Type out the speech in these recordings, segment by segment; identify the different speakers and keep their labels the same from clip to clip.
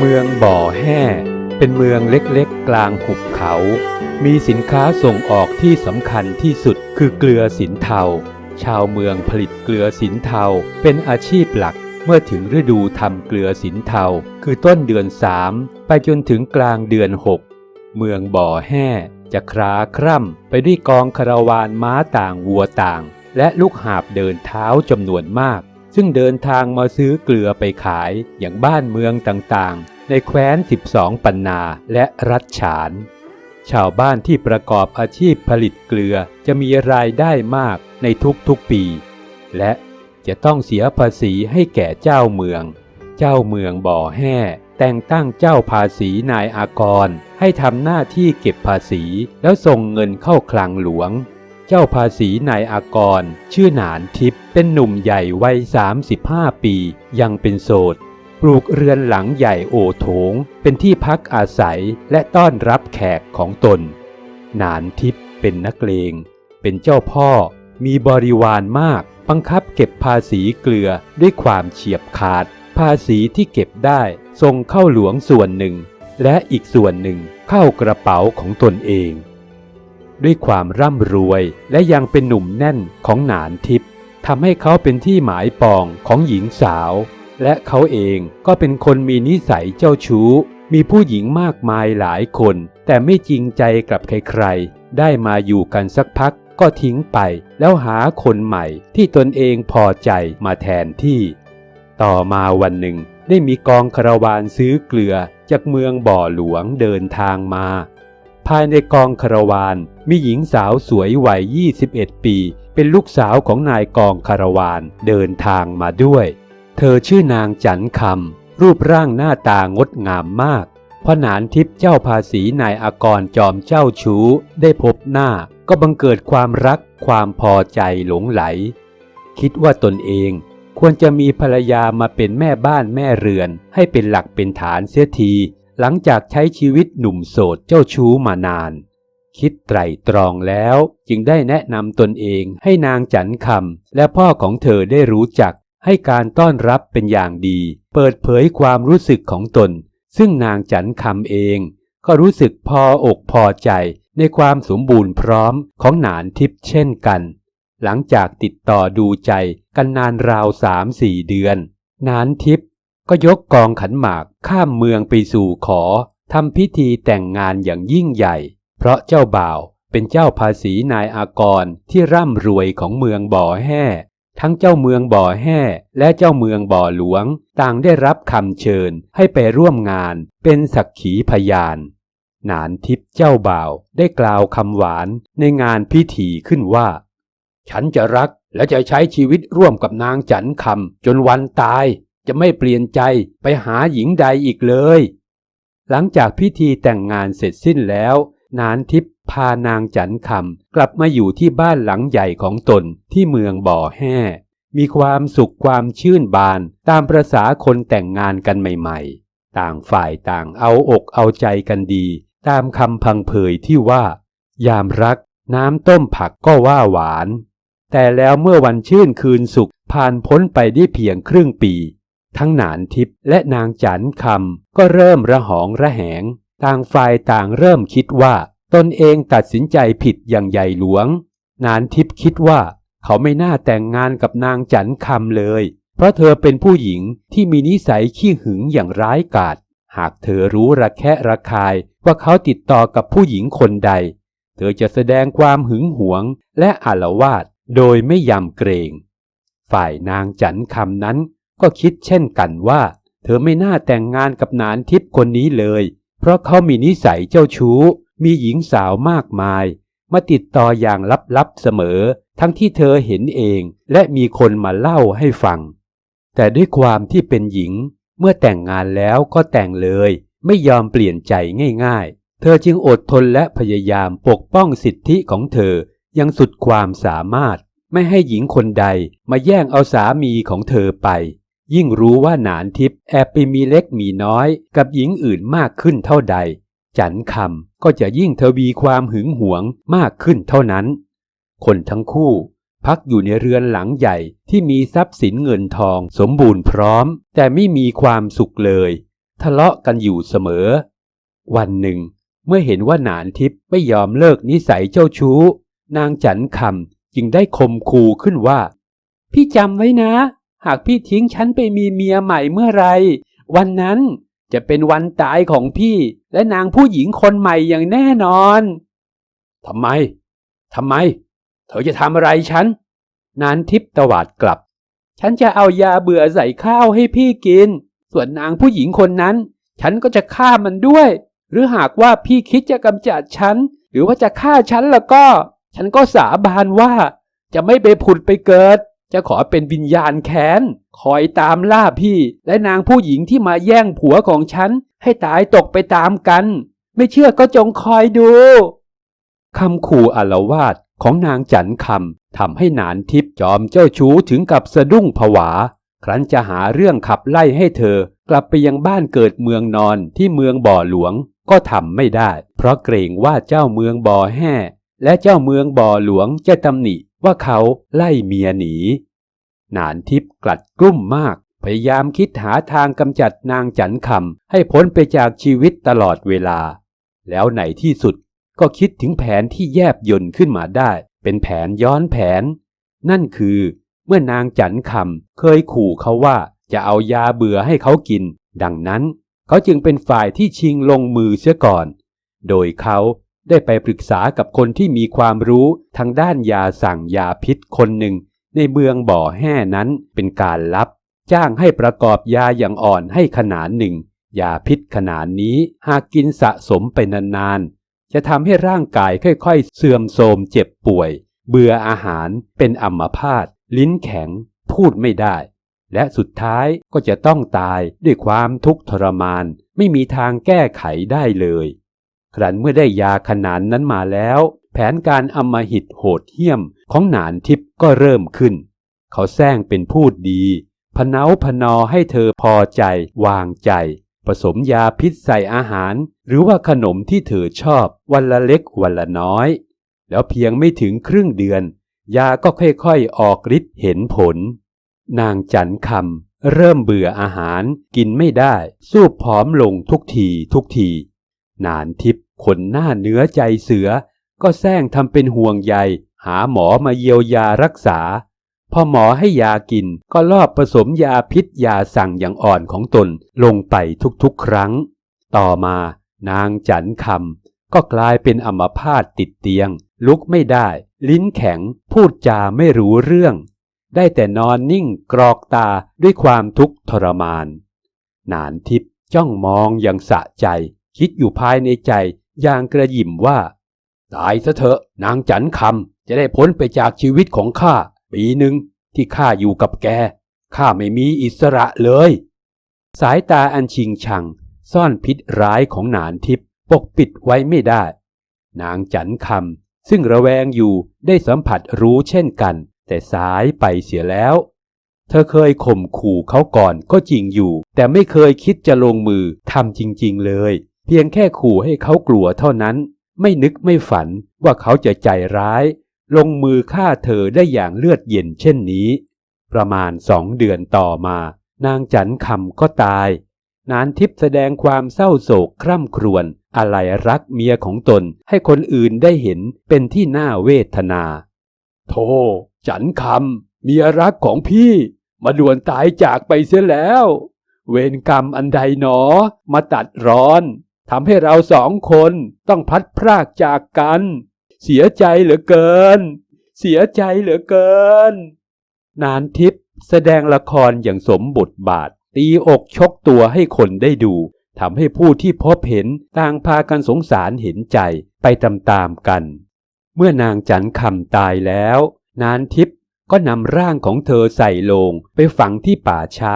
Speaker 1: เมืองบ่อแห่เป็นเมืองเล็กๆ กลางหุบเขา มีสินค้าส่งออกที่สำคัญที่สุดคือเกลือสินเทา ชาวเมืองผลิตเกลือสินเทา เป็นอาชีพหลัก เมื่อถึงฤดูทำเกลือสินเทา คือต้นเดือนสามไปจนถึงกลางเดือนหกเมืองบ่อแห่จะคราคร่ำไปด้วยกองคาราวานม้าต่างวัวต่าง และลูกหาบเดินเท้าจำนวนมาก ซึ่งเดินทางมาซื้อเกลือไปขายอย่างบ้านเมืองต่างๆ ในแคว้น 12 ปันนาและรัฐฉาน ชาวบ้านที่ประกอบอาชีพผลิตเกลือจะมีรายได้มากในทุกๆปี และจะต้องเสียภาษีให้แก่เจ้าเมือง เจ้าเมืองบ่อแห่แต่งตั้งเจ้าภาษีนายอากร ให้ทำหน้าที่เก็บภาษีแล้วส่งเงินเข้าคลังหลวง เจ้าภาษีนายอากร ชื่อหนานทิพย์เป็นหนุ่มใหญ่วัย 35 ปี ยังเป็นโสด ปลูกเรือนหลังใหญ่โอโถง เป็นที่พักอาศัยและต้อนรับแขกของตน หนานทิพย์เป็นนักเลง เป็นเจ้าพ่อ มีบริวารมากบังคับเก็บภาษีเกลือด้วยความเฉียบขาด ภาษีที่เก็บได้ส่งเข้าหลวงส่วนหนึ่ง และอีกส่วนหนึ่งเข้ากระเป๋าของตนเอง ด้วยความร่ำรวย และยังเป็นหนุ่มแน่นของหนานทิพย์ทำให้เขาเป็นที่หมายปองของหญิงสาว และเขาเองก็เป็นคนมีนิสัยเจ้าชู้ มีผู้หญิงมากมายหลายคน แต่ไม่จริงใจกับใครๆ ได้มาอยู่กันสักพักก็ทิ้งไป แล้วหาคนใหม่ที่ตนเองพอใจมาแทนที่ ต่อมาวันหนึ่งได้มีกองคาราวานซื้อเกลือจากเมืองบ่อหลวงเดินทางมา ภายในกองคารวานมีหญิงสาวสวยวัย 21 ปี เป็นลูกสาวของนายกองคารวานเดินทางมาด้วย เธอชื่อนางจันคำรูปร่างหน้าตางดงามมากพอนานทิพย์เจ้าภาษีนายอากรจอมเจ้าชู้ได้พบหน้าก็บังเกิดความรักความพอใจหลงไหล คิดว่าตนเองควรจะมีภรรยามาเป็นแม่บ้านแม่เรือนให้เป็นหลักเป็นฐานเสียที หลังจากใช้ชีวิตหนุ่มโสดเจ้าชู้มานาน คิดไตรตรองแล้วจึงได้แนะนำตนเองให้นางจันคำและพ่อของเธอได้รู้จัก ให้การต้อนรับเป็นอย่างดี เปิดเผยความรู้สึกของตน ซึ่งนางจันคำเอง ก็รู้สึกพออกพอใจในความสมบูรณ์พร้อมของหนานทิพย์เช่นกัน หลังจากติดต่อดูใจกันนานราวสามสี่เดือน นานทิพย์ ก็ยกกองขันหมากข้ามเมืองไปสู่ขอทำพิธีแต่งงานอย่างยิ่งใหญ่ เพราะเจ้าบ่าวเป็นเจ้าภาษีนายอากรที่ร่ำรวยของเมืองบ่อแห่ทั้งเจ้าเมืองบ่อแห่และเจ้าเมืองบ่อหลวง ต่างได้รับคำเชิญให้ไปร่วมงานเป็นสักขีพยาน หนานทิพย์เจ้าบ่าวได้กล่าวคำหวานในงานพิธีขึ้นว่า ฉันจะรักและจะใช้ชีวิตร่วมกับนางจันคำจนวันตาย จะไม่เปลี่ยนใจไปหาหญิงใดอีกเลย หลังจากพิธีแต่งงานเสร็จสิ้นแล้ว นานทิพย์พานางจันคำกลับมาอยู่ที่บ้านหลังใหญ่ของตนที่เมืองบ่อแห่มีความสุขความชื่นบานตามประษาคนแต่งงานกันใหม่ๆ ต่างฝ่ายต่างเอาอกเอาใจกันดี ตามคำพังเพยที่ว่า ยามรักน้ำต้มผักก็ว่าหวาน แต่แล้วเมื่อวันชื่นคืนสุขผ่านพ้นไปได้เพียงครึ่งปี ทั้งหนานทิพย์และนางจันคำก็เริ่มระหองระแหง ต่างฝ่ายต่างเริ่มคิดว่า ตนเองตัดสินใจผิดอย่างใหญ่หลวง นานทิพย์คิดว่า เขาไม่น่าแต่งงานกับนางจันคำเลย เพราะเธอเป็นผู้หญิงที่มีนิสัยขี้หึงอย่างร้ายกาจหากเธอรู้ระแคะระคายว่าเขาติดต่อกับผู้หญิงคนใด เธอจะแสดงความหึงหวงและอาละวาดโดยไม่ยำเกรง ฝ่ายนางจันคำนั้น ก็คิดเช่นกันว่า เธอไม่น่าแต่งงานกับนานทิพย์คนนี้เลย เพราะเขามีนิสัยเจ้าชู้ มีหญิงสาวมากมาย มาติดต่ออย่างลับๆเสมอ ทั้งที่เธอเห็นเองและมีคนมาเล่าให้ฟัง แต่ด้วยความที่เป็นหญิง เมื่อแต่งงานแล้วก็แต่งเลย ไม่ยอมเปลี่ยนใจง่าย ๆ เธอจึงอดทนและพยายามปกป้องสิทธิของเธออยังสุดความสามารถไม่ให้หญิงคนใดมาแย่งเอาสามีของเธอไป ยิ่งรู้ว่าหนานทิพย์แอบไปมีเล็กมีน้อย กับหญิงอื่นมากขึ้นเท่าใด จันคำก็จะยิ่งทวีความหึงหวงมากขึ้นเท่านั้น คนทั้งคู่ พักอยู่ในเรือนหลังใหญ่ที่มีทรัพย์สินเงินทองสมบูรณ์พร้อม แต่ไม่มีความสุขเลย ทะเลาะกันอยู่เสมอ วันหนึ่ง เมื่อเห็นว่าหนานทิพย์ไม่ยอมเลิกนิสัยเจ้าชู้ นางจันคำจึงได้คมคูขึ้นว่า พี่จำไว้นะ หากพี่ทิ้งฉันไปมีเมียใหม่เมื่อไร วันนั้นจะเป็นวันตายของพี่และนางผู้หญิงคนใหม่อย่างแน่นอนทำไมทำไม เธอจะทำอะไรฉัน นานทิพตวาดกลับ ฉันจะเอายาเบื่อใส่ข้าวให้พี่กิน ส่วนนางผู้หญิงคนนั้น ฉันก็จะฆ่ามันด้วย หรือหากว่าพี่คิดจะกำจัดฉัน หรือว่าจะฆ่าฉันแล้วก็ ฉันก็สาบานว่าจะไม่ไปผุดไปเกิด จะขอเป็นวิญญาณแค้น คอยตามล่าพี่ และนางผู้หญิงที่มาแย่งผัวของฉัน ให้ตายตกไปตามกัน ไม่เชื่อก็จงคอยดูคำขู่อารวาสของนางจันคำทำให้หนานทิพย์จอมเจ้าชู้ถึงกับสะดุ้งผวา ครั้นจะหาเรื่องขับไล่ให้เธอ กลับไปยังบ้านเกิดเมืองนอนที่เมืองบ่อหลวงก็ทำไม่ได้ เพราะเกรงว่าเจ้าเมืองบ่อแห่และเจ้าเมืองบ่อหลวงจะตำหนิ ว่าเขาไล่เมียหนี นานทิพย์กลัดกลุ้มมาก พยายามคิดหาทางกำจัดนางจันคำให้พ้นไปจากชีวิตตลอดเวลา แล้วในที่สุดก็คิดถึงแผนที่แยบยนต์ขึ้นมาได้ เป็นแผนย้อนแผน นั่นคือเมื่อนางจันคำเคยขู่เขาว่าจะเอายาเบื่อให้เขากิน ดังนั้นเขาจึงเป็นฝ่ายที่ชิงลงมือเสียก่อน โดยเขา ได้ไปปรึกษากับคนที่มีความรู้ทางด้านยาสั่งยาพิษคนหนึ่ง ในเมืองบ่อแห่นั้นเป็นการลับ จ้างให้ประกอบยาอย่างอ่อนให้ขนาดหนึ่ง ยาพิษขนาดนี้หากกินสะสมไปนานๆ จะทำให้ร่างกายค่อยๆ เสื่อมโทรมเจ็บป่วย เบื่ออาหารเป็นอัมพาตลิ้นแข็ง พูดไม่ได้ และสุดท้ายก็จะต้องตายด้วยความทุกข์ทรมาน ไม่มีทางแก้ไขได้เลย ครั้นเมื่อได้ยาขนาดนั้นมาแล้ว แผนการอำมหิตโหดเหี้ยมของหนานทิพย์ก็เริ่มขึ้น เขาแซงเป็นพูดดี พเนาพนอให้เธอพอใจวางใจ ผสมยาพิษใส่อาหาร หรือว่าขนมที่เธอชอบวันละเล็กวันละน้อย แล้วเพียงไม่ถึงครึ่งเดือน ยาก็ค่อยๆออกฤทธิ์เห็นผล นางจันคำเริ่มเบื่ออาหารกินไม่ได้ สู้ผอมลงทุกทีทุกที นานทิพย์ คนหน้าเนื้อใจเสือ ก็แซงทำเป็นห่วงใยหาหมอมาเยียวยารักษา พอหมอให้ยากินก็ลอบผสมยาพิษยาสั่งอย่างอ่อนของตนลงไปทุกๆครั้ง ต่อมานางจันคำก็กลายเป็นอัมพาตติดเตียง ลุกไม่ได้ ลิ้นแข็งพูดจาไม่รู้เรื่อง ได้แต่นอนนิ่งกรอกตาด้วยความทุกข์ทรมาน นานทิพย์จ้องมองอย่างสะใจ คิดอยู่ภายในใจ อย่างกระยิมว่า ตายซะเถอะนางจันคำจะได้พ้นไปจากชีวิตของข้าปีหนึ่งที่ข้าอยู่กับแกข้าไม่มีอิสระเลย สายตาอันชิงชัง ซ่อนพิษร้ายของหนานทิพย์ปกปิดไว้ไม่ได้ นางจันคำซึ่งระแวงอยู่ได้สัมผัสรู้เช่นกัน แต่สายไปเสียแล้ว เธอเคยข่มขู่เขาก่อนก็จริงอยู่ แต่ไม่เคยคิดจะลงมือทำจริง ๆเลย เพียงแค่ขู่ให้เขากลัวเท่านั้น ไม่นึกไม่ฝันว่าเขาจะใจร้าย ลงมือฆ่าเธอได้อย่างเลือดเย็นเช่นนี้ ประมาณสองเดือนต่อมา นางจันคำก็ตาย นานทิพย์แสดงความเศร้าโศกคร่ำครวญอะไรรักเมียของตนให้คนอื่นได้เห็นเป็นที่น่าเวทนา โธ่จันคำเมียรักของพี่ มาด่วนตายจากไปเสียแล้ว เวรกรรมอันใดหนอ มาตัดร้อน ทำให้เราสองคนต้องพัดพรากจากกัน เสียใจเหลือเกิน เสียใจเหลือเกิน นานทิพย์แสดงละครอย่างสมบทบาท ตีอกชกตัวให้คนได้ดูทำให้ผู้ที่พบเห็นต่างพากันสงสารเห็นใจไปตามๆกัน เมื่อนางจันคำตายแล้ว นานทิพย์ก็นำร่างของเธอใส่โลงไปฝังที่ป่าช้า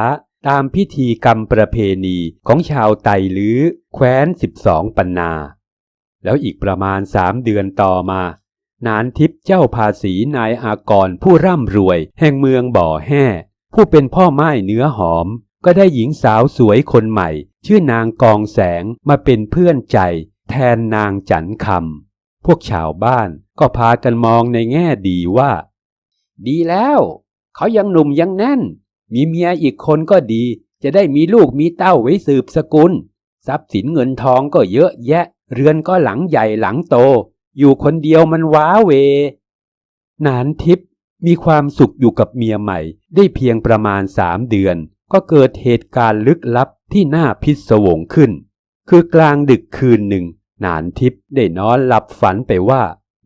Speaker 1: ตามพิธีกรรมประเพณีของชาวไตลือแคว้นสิบสองปันนา แล้วอีกประมาณสามเดือนต่อมา นานทิพย์เจ้าภาษีนายอากรผู้ร่ำรวย แห่งเมืองบ่อแห่ผู้เป็นพ่อไม้เนื้อหอม ก็ได้หญิงสาวสวยคนใหม่ ชื่อนางกองแสงมาเป็นเพื่อนใจ แทนนางจันคำพวกชาวบ้านก็พากันมองในแง่ดีว่า ดีแล้ว เขายังหนุ่มยังแน่น มีเมียอีกคนก็ดี จะได้มีลูกมีเต้าไว้สืบสกุล ทรัพย์สินเงินทองก็เยอะแยะ เรือนก็หลังใหญ่หลังโต อยู่คนเดียวมันว้าเว นานทิพย์มีความสุขอยู่กับเมียใหม่ ได้เพียงประมาณสามเดือน ก็เกิดเหตุการณ์ลึกลับที่น่าพิศวงขึ้น คือกลางดึกคืนหนึ่ง นานทิพย์ได้นอนหลับฝันไปว่า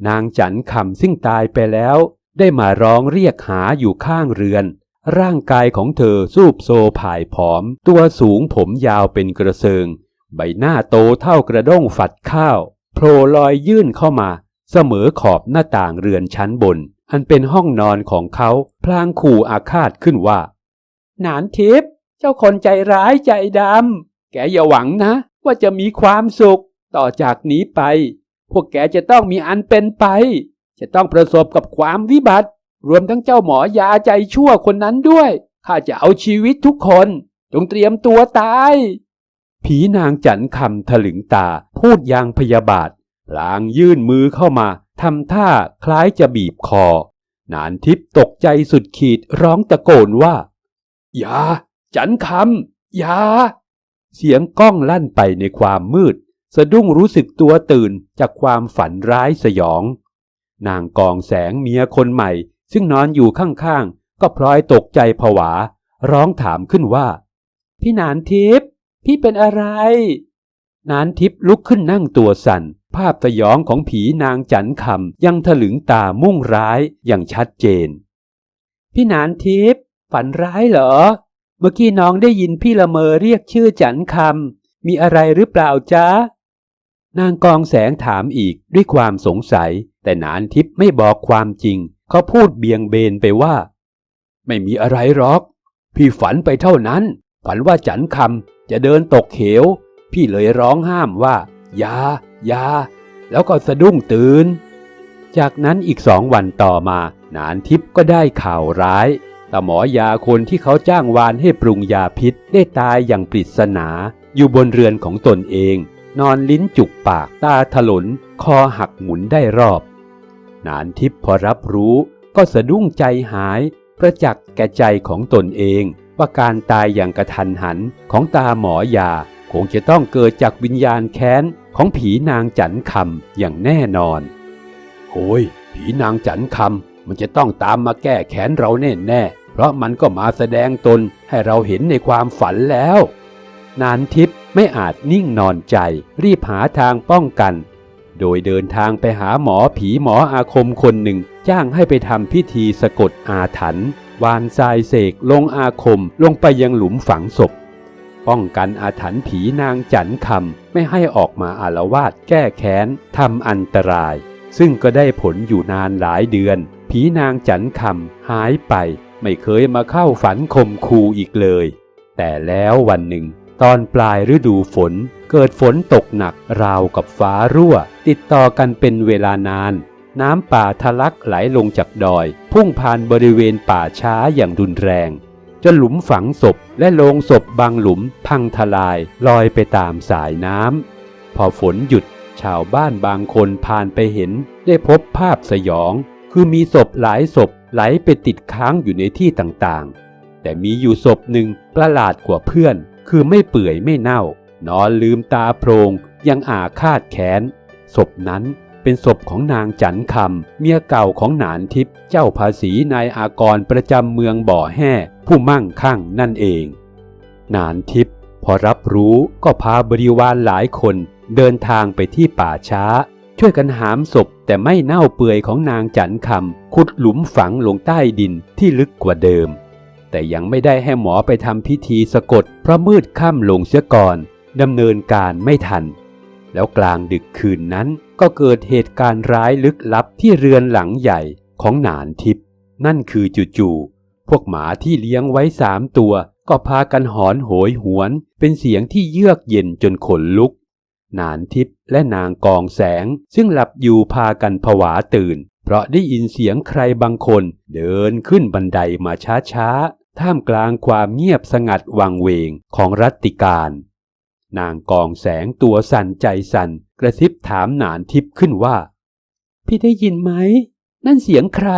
Speaker 1: นางจันคำซึ่งตายไปแล้ว ได้มาร้องเรียกหาอยู่ข้างเรือน ร่างกายของเธอสูบโซผายผอม ตัวสูงผมยาวเป็นกระเซิง ใบหน้าโตเท่ากระด้งฝัดข้าวโผล่ลอยยื่นเข้ามา เสมอขอบหน้าต่างเรือนชั้นบน อันเป็นห้องนอนของเขา พลางขู่อาฆาตขึ้นว่า หนานทิพย์เจ้าคนใจร้ายใจดำแกอย่าหวังนะ ว่าจะมีความสุข ต่อจากนี้ไป พวกแกจะต้องมีอันเป็นไป จะต้องประสบกับความวิบัติ รวมทั้งเจ้าหมอยาใจชั่วคนนั้นด้วย ข้าจะเอาชีวิตทุกคน จงเตรียมตัวตาย ผีนางจันคำถลึงตา พูดอย่างพยาบาทพลางยื่นมือเข้ามาทำท่าคล้ายจะบีบคอ นานทิพตกใจสุดขีดร้องตะโกนว่า อย่า จันคำอย่า เสียงก้องลั่นไปในความมืด สะดุ้งรู้สึกตัวตื่นจากความฝันร้ายสยอง นางกองแสงเมียคนใหม่ ซึ่งนอนอยู่ข้างๆ ก็พลอยตกใจผวา ร้องถามขึ้นว่า พี่นานทิพย์พี่เป็นอะไร นานทิพย์ลุกขึ้นนั่งตัวสั่น ภาพสยองของผีนางจันคำยังถลึงตามุ่งร้ายอย่างชัดเจน พี่นานทิพย์ฝันร้ายเหรอ เมื่อกี้น้องได้ยินพี่ละเมอเรียกชื่อจันคำมีอะไรหรือเปล่าจ๊ะนางกองแสงถามอีกด้วยความสงสัย แต่นานทิพย์ไม่บอกความจริง เขาพูดเบียงเบนไปว่า ไม่มีอะไรหรอก พี่ฝันไปเท่านั้น ฝันว่าจันคำจะเดินตกเขว พี่เลยร้องห้ามว่าอย่าอย่าแล้วก็สะดุ้งตื่น จากนั้นอีกสองวันต่อมา นานทิพย์ก็ได้ข่าวร้ายแต่หมอยาคนที่เขาจ้างวานให้ปรุงยาพิษได้ตายอย่างปริศนา อยู่บนเรือนของตนเอง นอนลิ้นจุกปากตาถลน คอหักหมุนได้รอบ นานทิพย์พอรับรู้ก็สะดุ้งใจหาย ประจักษ์แก่ใจของตนเอง ว่าการตายอย่างกระทันหันของตาหมอยา คงจะต้องเกิดจากวิญญาณแค้นของผีนางจันคำอย่างแน่นอน โอ้ย ผีนางจันคำมันจะต้องตามมาแก้แค้นเราแน่แน่ๆเพราะมันก็มาแสดงตนให้เราเห็นในความฝันแล้ว นานทิพย์ไม่อาจนิ่งนอนใจ รีบหาทางป้องกัน โดยเดินทางไปหาหมอผีหมออาคมคนหนึ่ง จ้างให้ไปทำพิธีสะกดอาถรรพ์วานทรายเสกลงอาคมลงไปยังหลุมฝังศพ ป้องกันอาถรรพ์ผีนางจันคำไม่ให้ออกมาอาละวาดแก้แค้นทำอันตราย ซึ่งก็ได้ผลอยู่นานหลายเดือน ผีนางจันคำหายไป ไม่เคยมาเข้าฝันคมคูอีกเลย แต่แล้ววันหนึ่ง ตอนปลายฤดูฝนเกิดฝนตกหนักราวกับฟ้ารั่ว ติดต่อกันเป็นเวลานาน น้ำป่าทะลักไหลลงจากดอย พุ่งผ่านบริเวณป่าช้าอย่างรุนแรง จนหลุมฝังศพและโลงศพบางหลุมพังทลายลอยไปตามสายน้ำพอฝนหยุด ชาวบ้านบางคนผ่านไปเห็น ได้พบภาพสยอง คือมีศพหลายศพไหลไปติดค้างอยู่ในที่ต่างๆ แต่มีอยู่ศพหนึ่งประหลาดกว่าเพื่อน คือไม่เปื่อยไม่เน่า นอนลืมตาโพรง ยังอาฆาตแค้นศพนั้นเป็นศพของนางจันคำเมียเก่าของหนานทิพย์เจ้าภาษีนายอากรประจำเมืองบ่อแห่ผู้มั่งคั่งนั่นเอง นานทิพย์พอรับรู้ก็พาบริวารหลายคนเดินทางไปที่ป่าช้า ช่วยกันหามศพแต่ไม่เน่าเปื่อยของนางจันคำขุดหลุมฝังลงใต้ดินที่ลึกกว่าเดิม แต่ยังไม่ได้ให้หมอไปทำพิธีสะกด เพราะมืดค่ำลงเสียก่อนดำเนินการไม่ทัน แล้วกลางดึกคืนนั้นก็เกิดเหตุการณ์ร้ายลึกลับที่เรือนหลังใหญ่ของหนานทิพย์นั่นคือจู่ๆพวกหมาที่เลี้ยงไว้สามตัว ก็พากันหอนโหยหวน เป็นเสียงที่เยือกเย็นจนขนลุก หนานทิพย์และนางกองแสง ซึ่งหลับอยู่พากันผวาตื่น เพราะได้ยินเสียงใครบางคนเดินขึ้นบันไดมาช้าๆ ท่ามกลางความเงียบสงัดวังเวงของรัติการ นางกองแสงตัวสั่นใจสั่นกระซิบถามหนานทิพย์ขึ้นว่า พี่ได้ยินไหม นั่นเสียงใคร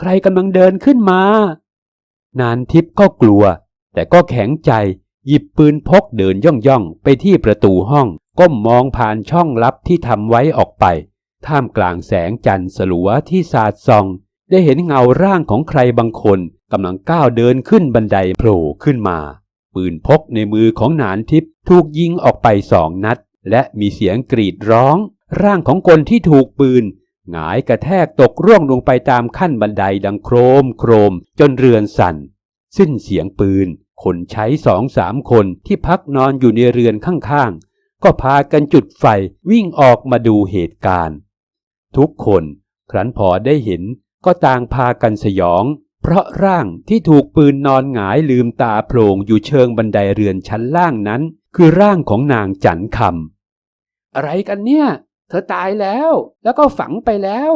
Speaker 1: ใครกำลังเดินขึ้นมา นานทิพย์ก็กลัว แต่ก็แข็งใจหยิบปืนพกเดินย่องย่องไปที่ประตูห้อง ก้มมองผ่านช่องลับที่ทำไว้ออกไป ท่ามกลางแสงจันทร์สลัวที่สาดส่อง ได้เห็นเงาร่างของใครบางคน กำลังก้าวเดินขึ้นบันไดโผล่ขึ้นมา ปืนพกในมือของหนานทิพย์ถูกยิงออกไปสองนัด และมีเสียงกรีดร้อง ร่างของคนที่ถูกปืนหงายกระแทกตกร่วงลงไปตามขั้นบันไดดังโครมโครม จนเรือนสั่น สิ้นเสียงปืน คนใช้สองสามคนที่พักนอนอยู่ในเรือนข้างๆ ก็พากันจุดไฟวิ่งออกมาดูเหตุการณ์ ทุกคนครั้นพอได้เห็นก็ต่างพากันสยอง เพราะร่างที่ถูกปืนนอนหงายลืมตาโผล่อยู่เชิงบันไดเรือนชั้นล่างนั้น คือร่างของนางจันคำอะไรกันเนี่ย เธอตายแล้ว แล้วก็ฝังไปแล้ว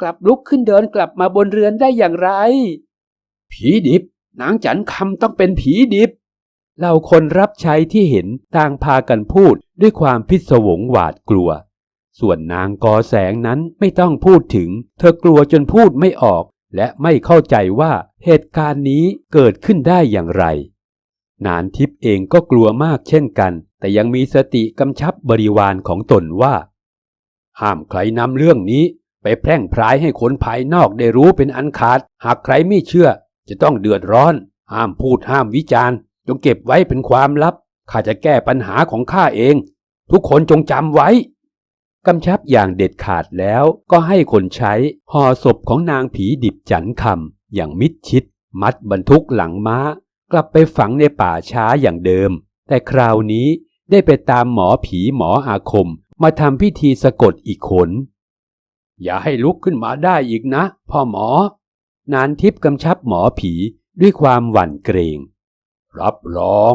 Speaker 1: กลับลุกขึ้นเดินกลับมาบนเรือนได้อย่างไร ผีดิบ นางจันคำต้องเป็นผีดิบเหล่าคนรับใช้ที่เห็นต่างพากันพูดด้วยความพิศวงหวาดกลัว ส่วนนางกอแสงนั้นไม่ต้องพูดถึง เธอกลัวจนพูดไม่ออก และไม่เข้าใจว่าเหตุการณ์นี้เกิดขึ้นได้อย่างไร นานทิพย์เองก็กลัวมากเช่นกัน แต่ยังมีสติกำชับบริวารของตนว่า ห้ามใครนำเรื่องนี้ ไปแพร่งพรายให้คนภายนอกได้รู้เป็นอันขาด หากใครไม่เชื่อ จะต้องเดือดร้อน ห้ามพูดห้ามวิจารณ์จงเก็บไว้เป็นความลับข้าจะแก้ปัญหาของข้าเอง ทุกคนจงจำไว้ กำชับอย่างเด็ดขาดแล้วก็ให้คนใช้ห่อศพของนางผีดิบจันคำอย่างมิดชิด มัดบรรทุกหลังม้า กลับไปฝังในป่าช้าอย่างเดิม แต่คราวนี้ได้ไปตามหมอผีหมออาคม มาทำพิธีสะกดอีกคนอย่าให้ลุกขึ้นมาได้อีกนะ พ่อหมอ นานทิพย์กำชับหมอผีด้วยความหวั่นเกรง รับรอง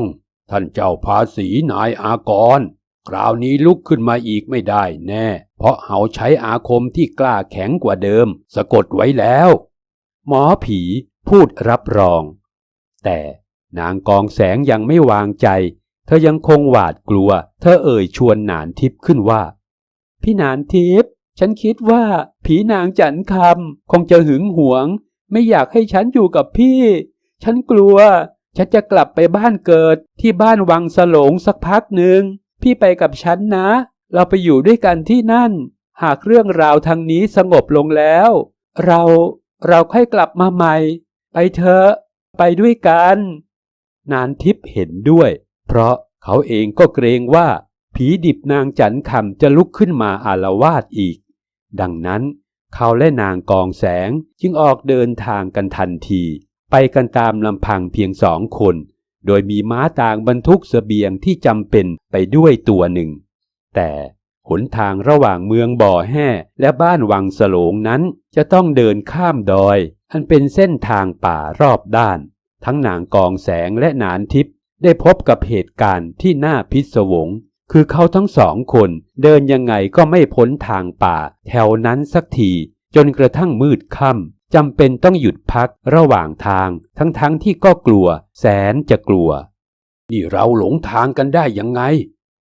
Speaker 1: ท่านเจ้าภาษีนายอากร คราวนี้ลุกขึ้นมาอีกไม่ได้แน่ เพราะเขาใช้อาคมที่กล้าแข็งกว่าเดิม สะกดไว้แล้ว หมอผีพูดรับรอง แต่นางกองแสงยังไม่วางใจ เธอยังคงหวาดกลัว เธอเอ่ยชวนหนานทิพย์ขึ้นว่า พี่หนานทิพย์ฉันคิดว่าผีนางจันคำคงจะหึงหวง ไม่อยากให้ฉันอยู่กับพี่ ฉันกลัว ฉันจะกลับไปบ้านเกิดที่บ้านวังสลงสักพักหนึ่ง พี่ไปกับฉันนะ เราไปอยู่ด้วยกันที่นั่น หากเรื่องราวทางนี้สงบลงแล้ว เราเราค่อยกลับมาใหม่ ไปเถอะไปด้วยกัน นานทิพย์เห็นด้วย เพราะเขาเองก็เกรงว่า ผีดิบนางจันคำจะลุกขึ้นมาอาละวาดอีก ดังนั้นเขาและนางกองแสงจึงออกเดินทางกันทันที ไปกันตามลำพังเพียงสองคน โดยมีม้าต่างบรรทุกเสบียงที่จำเป็นไปด้วยตัวหนึ่ง แต่หนทางระหว่างเมืองบ่อแห่และบ้านวังสโลงนั้นจะต้องเดินข้ามดอยอันเป็นเส้นทางป่ารอบด้าน ทั้งนางกองแสงและนานทิพย์ได้พบกับเหตุการณ์ที่น่าพิศวง คือเขาทั้งสองคนเดินยังไงก็ไม่พ้นทางป่าแถวนั้นสักที จนกระทั่งมืดค่ำ จำเป็นต้องหยุดพักระหว่างทาง ทั้งๆทที่ก็กลัว แสนจะกลัว นี่เราหลงทางกันได้ยังไง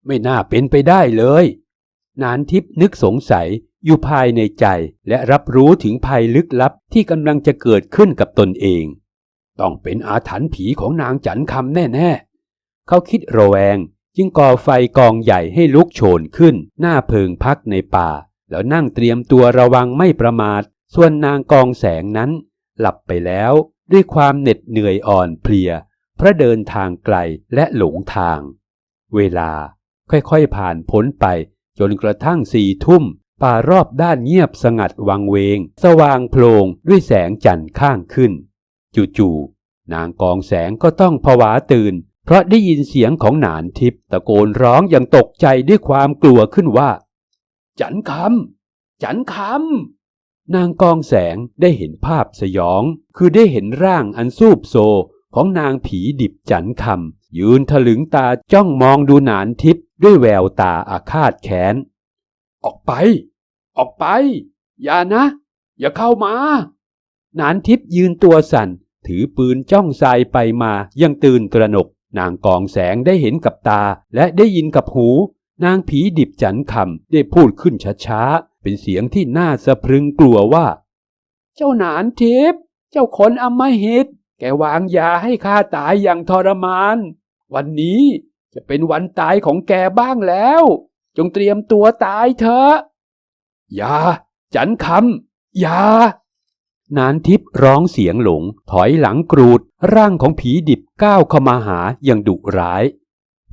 Speaker 1: ไม่น่าเป็นไปได้เลยนานทิพนึกสงสัยอยู่ภายในใจและรับรู้ถึงภัยลึกลับที่กำลังจะเกิดขึ้นกับตนเอง ต้องเป็นอาถรรพ์ผีของนางจันคำแน่ๆ เขาคิดระแวงจึงก่อไฟกองใหญ่ให้ลุกโชนขึ้น หน้าเพิงพักในป่า แล้วนั่งเตรียมตัวระวังไม่ประมาท ส่วนนางกองแสงนั้น หลับไปแล้วด้วยความเหน็ดเหนื่อยอ่อนเพลีย เพราะเดินทางไกลและหลงทาง เวลาค่อยๆผ่านพ้นไปจนกระทั่งสี่ทุ่ม ป่ารอบด้านเงียบสงัดวังเวง สว่างโพลงด้วยแสงจันทร์ข้างขึ้น จู่ๆนางกองแสงก็ต้องผวาตื่น เพราะได้ยินเสียงของหนานทิพตะโกนร้องอย่างตกใจด้วยความกลัวขึ้นว่า จันคำจันคำ นางกองแสงได้เห็นภาพสยอง คือได้เห็นร่างอันสูบโซของนางผีดิบจันคำยืนถลึงตาจ้องมองดูหนานทิพย์ด้วยแววตาอาฆาตแค้น ออกไป ออกไป อย่านะ อย่าเข้ามา หนานทิพย์ยืนตัวสั่น ถือปืนจ้องสายไปมายังตื่นตระหนก นางกองแสงได้เห็นกับตาและได้ยินกับหู นางผีดิบจันคำได้พูดขึ้นช้าๆ เป็นเสียงที่น่าสะพรึงกลัวว่า เจ้าหนานทิพย์เจ้าคนอมหิต แกวางยาให้ข้าตายอย่างทรมาน
Speaker 2: วันนี้จะเป็นวันตายของแกบ้างแล้ว จงเตรียมตัวตายเถอะอย่าจันคำอย่า
Speaker 1: นานทิพย์ร้องเสียงหลง ถอยหลังกรูด ร่างของผีดิบก้าวเข้ามาหาอย่างดุร้าย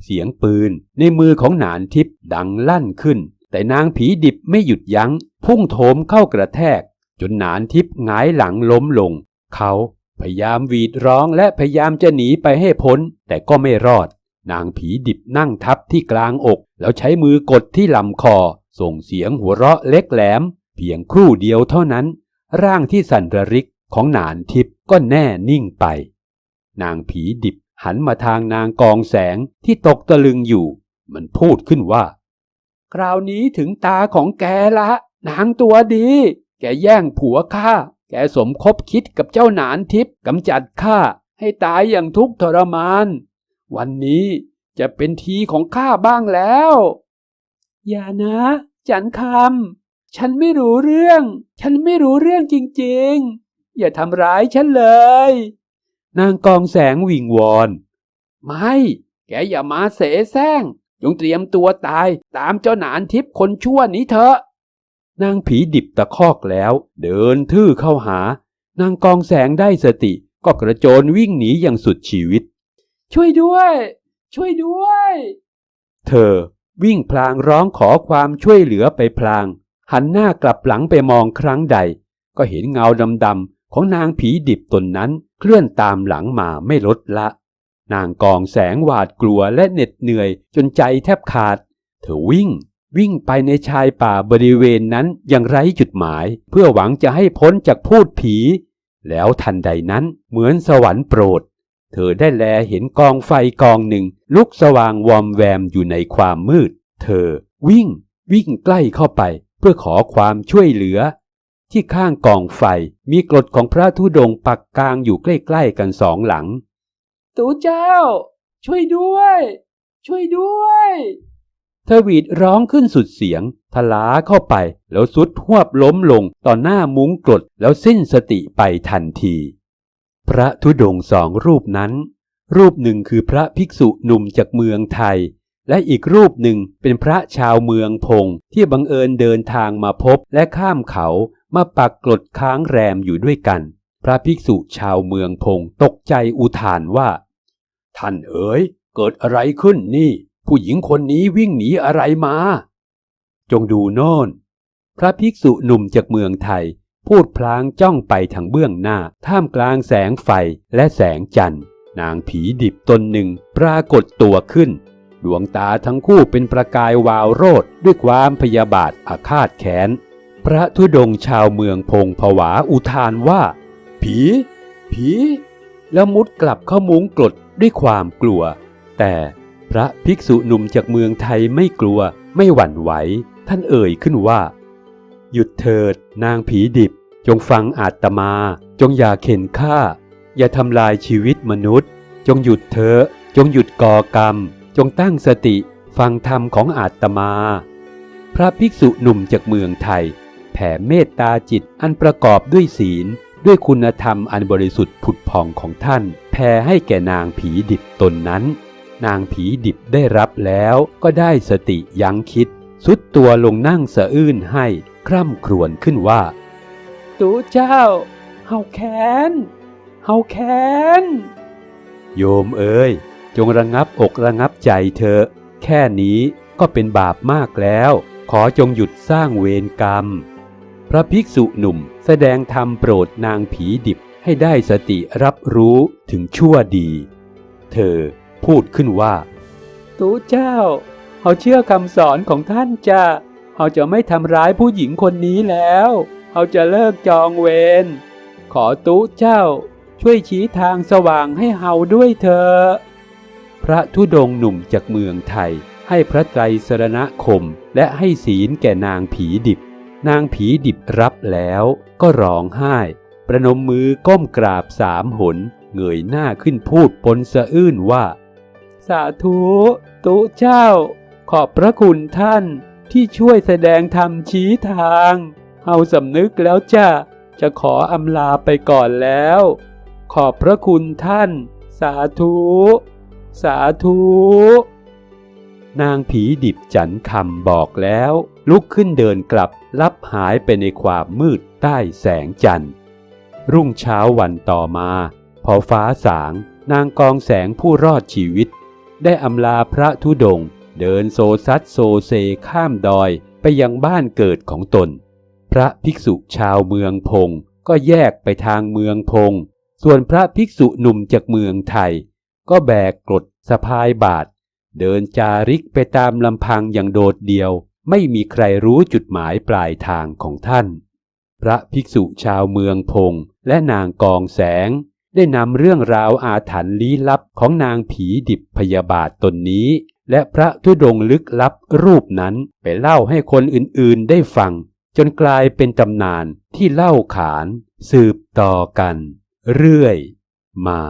Speaker 1: เสียงปืน ในมือของหนานทิพย์ดังลั่นขึ้น แต่นางผีดิบไม่หยุดยัง้ง พุ่งโถมเข้ากระแทก จนหนานทิพย์หงายหลังล้มลง เขาพยายามหวีดร้องและพยายามจะหนีไปให้พ้น แต่ก็ไม่รอด นางผีดิบนั่งทับที่กลางอก แล้วใช้มือกดที่ลำคอ ส่งเสียงหัวเราะเล็กแหลม เพียงครู่เดียวเท่านั้น ร่างที่สั่นระริกของหนานทิพย์ก็แน่นิ่งไป นางผีดิบ หันมาทางนางกองแสงที่ตกตะลึงอยู่ มันพูดขึ้นว่า
Speaker 2: คราวนี้ถึงตาของแกละนางตัวดี แกแย่งผัวข้า แกสมคบคิดกับเจ้าหนานทิพย์กำจัดข้า ให้ตายอย่างทุกข์ทรมาน วันนี้จะเป็นทีของข้าบ้างแล้ว อย่านะ จันคำฉันไม่รู้เรื่อง ฉันไม่รู้เรื่องจริงๆ อย่าทำร้ายฉันเลย
Speaker 1: นางกองแสงวิงวอน
Speaker 2: ไม่ แกอย่ามาเสแสร้งจงเตรียมตัวตายตามเจ้าหนานทิพย์คนชั่วนี้เถอะ
Speaker 1: นางผีดิบตะคอกแล้ว เดินทื่อเข้าหา นางกองแสงได้สติก็กระโจนวิ่งหนีอย่างสุดชีวิต
Speaker 2: ช่วยด้วย ช่วยด้วย
Speaker 1: เธอวิ่งพลางร้องขอความช่วยเหลือไปพลาง หันหน้ากลับหลังไปมองครั้งใด ก็เห็นเงาดำๆของนางผีดิบตนนั้น เคลื่อนตามหลังมาไม่ลดละ นางกองแสงหวาดกลัวและเหน็ดเหนื่อยจนใจแทบขาด เธอวิ่ง วิ่งไปในชายป่าบริเวณนั้นอย่างไร้จุดหมาย เพื่อหวังจะให้พ้นจากพูดผี แล้วทันใดนั้นเหมือนสวรรค์โปรด เธอได้แลเห็นกองไฟกองหนึ่ง ลุกสว่างวอมแวมอยู่ในความมืด เธอวิ่ง วิ่งใกล้เข้าไป เพื่อขอความช่วยเหลือ ที่ข้างกองไฟมีกรดของพระธุดงค์ปักกลางอยู่ใกล้ๆกันสองหลัง
Speaker 2: ตูเจ้า ช่วยด้วย ช่วยด้วย
Speaker 1: เธอหวีดร้องขึ้นสุดเสียง ทลาเข้าไป แล้วสุดทวบล้มลงต่อหน้ามุ้งกรดแล้วสิ้นสติไปทันที พระธุดงค์สองรูปนั้น รูปหนึ่งคือพระภิกษุหนุ่มจากเมืองไทย และอีกรูปหนึ่งเป็นพระชาวเมืองพงที่บังเอิญเดินทางมาพบและข้ามเขา มาปักกรดค้างแรมอยู่ด้วยกัน พระภิกษุชาวเมืองพงตกใจอุทานว่า ท่านเอ๋ย เกิดอะไรขึ้นนี่ ผู้หญิงคนนี้วิ่งหนีอะไรมา จงดูโน่น พระภิกษุหนุ่มจากเมืองไทย พูดพลางจ้องไปทางเบื้องหน้า ท่ามกลางแสงไฟและแสงจันทร์ นางผีดิบตนหนึ่งปรากฏตัวขึ้นดวงตาทั้งคู่เป็นประกายวาวโรดด้วยความพยาบาทอาฆาตแค้น พระธุดงชาวเมืองพงผวาอุทานว่า ผี ผี แล้วมุดกลับเข้ามุ้งกรดด้วยความกลัว แต่พระภิกษุหนุ่มจากเมืองไทยไม่กลัวไม่หวั่นไหว ท่านเอ่ยขึ้นว่า หยุดเถิดนางผีดิบ จงฟังอาตมา จงอย่าเข็นฆ่า อย่าทำลายชีวิตมนุษย์ จงหยุดเถอะจงหยุดก่อกรรม จงตั้งสติฟังธรรมของอาตมา พระภิกษุหนุ่มจากเมืองไทย แผ่เมตตาจิตอันประกอบด้วยศีล ด้วยคุณธรรมอันบริสุทธิ์ผุดผ่องของท่าน แผ่ให้แก่นางผีดิบตนนั้น นางผีดิบได้รับแล้วก็ได้สติยั้งคิด สุดตัวลงนั่งสะอื้นให้คร่ำครวญขึ้นว่า
Speaker 2: ตูเจ้า เฮาแค้นเฮาแค้น
Speaker 1: โยมเอ๋ยจงระงับอกระงับใจเถอะแค่นี้ก็เป็นบาปมากแล้ว ขอจงหยุดสร้างเวรกรรม พระภิกษุหนุ่มแสดงธรรมโปรดนางผีดิบให้ได้สติรับรู้ถึงชั่วดี เธอพูดขึ้นว่า
Speaker 2: ตูเจ้าเฮาเชื่อคำสอนของท่านจ้าเฮาจะไม่ทำร้ายผู้หญิงคนนี้แล้วเฮาจะเลิกจองเวร ขอตูเจ้า ช่วยชี้ทางสว่างให้เฮาด้วยเถอะ
Speaker 1: พระธุดงค์หนุ่มจากเมืองไทย ให้พระไตรสรณคมและให้ศีลแก่นางผีดิบ นางผีดิบรับแล้วก็ร้องไห้ ประนมมือก้มกราบสามหน เงยหน้าขึ้นพูดปนสะอื้นว่า
Speaker 2: สาธุตุเจ้า ขอบพระคุณท่านที่ช่วยแสดงธรรมชี้ทางเฮาสำนึกแล้วจ้าจะขออำลาไปก่อนแล้ว ขอบพระคุณท่าน สาธุ สาธุ
Speaker 1: นางผีดิบจันคำบอกแล้ว ลุกขึ้นเดินกลับลับหายไปในความมืดใต้แสงจันทร์ รุ่งเช้าวันต่อมา พอฟ้าสาง นางกองแสงผู้รอดชีวิต ได้อำลาพระธุดงเดินโซซัดโซเซข้ามดอยไปยังบ้านเกิดของตน พระภิกษุชาวเมืองพงก็แยกไปทางเมืองพง ส่วนพระภิกษุหนุ่มจากเมืองไทย ก็แบกกรดสะพายบาท เดินจาริกไปตามลำพังอย่างโดดเดียว ไม่มีใครรู้จุดหมายปลายทางของท่าน พระภิกษุชาวเมืองพงและนางกองแสง ได้นำเรื่องราวอาถรรพ์ลี้ลับของนางผีดิบพยาบาทตนนี้ และพระธุดงลึกลับรูปนั้นไปเล่าให้คนอื่นๆได้ฟัง จนกลายเป็นตำนานที่เล่าขาน สืบต่อกัน เรื่อย มา